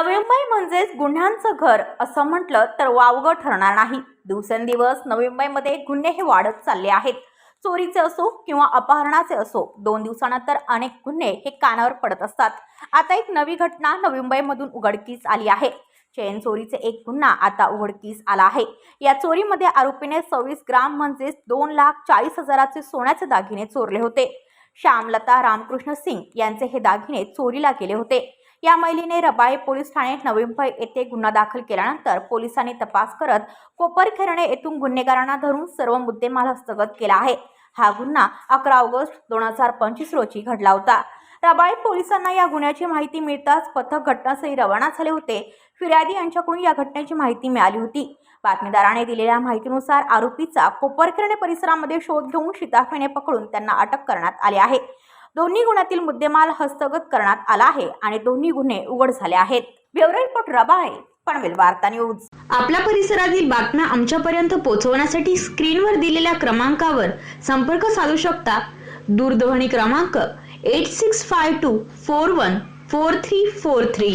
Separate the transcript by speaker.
Speaker 1: नवी मुंबई म्हणजेच गुन्ह्यांचं घर असं म्हटलं तर वावगं ठरणार नाही. दिवसेंदिवस नवी मुंबईमध्ये गुन्हे हे वाढत चालले आहेत. चोरीचे असो किंवा अपहरणाचे असो दोन दिवसानंतर अनेक गुन्हे हे कानावर पडत असतात. आता एक नवी घटना नवी मुंबईमधून उघडकीस आली आहे. चेन चोरीचे एक गुन्हा आता उघडकीस आला आहे. या चोरीमध्ये आरोपीने सव्वीस ग्राम म्हणजेच दोन लाख चाळीस हजाराचे सोन्याचे दागिने चोरले होते. श्यामलता रामकृष्ण सिंग यांचे हे दागिने चोरीला गेले होते. या महिलेने रबाळे पोलीस ठाण्यात नवी मुंबई येथे गुन्हा दाखल केल्यानंतर पोलिसांनी तपास करत कोपरखेरणे येथून गुन्हेगारांना धरून सर्व मुद्देमाल हस्तगत केला आहे. हा गुन्हा अकरा ऑगस्ट दोन हजार पंचवीस रोजी घडला होता. रबाळे पोलिसांना या गुन्ह्याची माहिती मिळताच पथक घटनास्थळी रवाना झाले होते. फिर्यादी यांच्याकडून या घटनेची माहिती मिळाली होती. बातमीदाराने दिलेल्या माहितीनुसार आरोपीचा कोपरखेरणे परिसरामध्ये शोध घेऊन शिताफेने पकडून त्यांना अटक करण्यात आली आहे. दोन्ही गुन्ह्यातील मुद्देमाल हस्तगत करण्यात आला आहे आणि दोन्ही गुन्हे उघड झाले आहेत. ब्युरो रिपोर्ट रबाळे पनवेल वार्ता न्यूज.
Speaker 2: आपल्या परिसरातील बातम्या आमच्यापर्यंत पोहोचवण्यासाठी स्क्रीनवर दिलेल्या क्रमांकावर संपर्क साधू शकता. दूरध्वनी क्रमांक eight six five two four one four three four three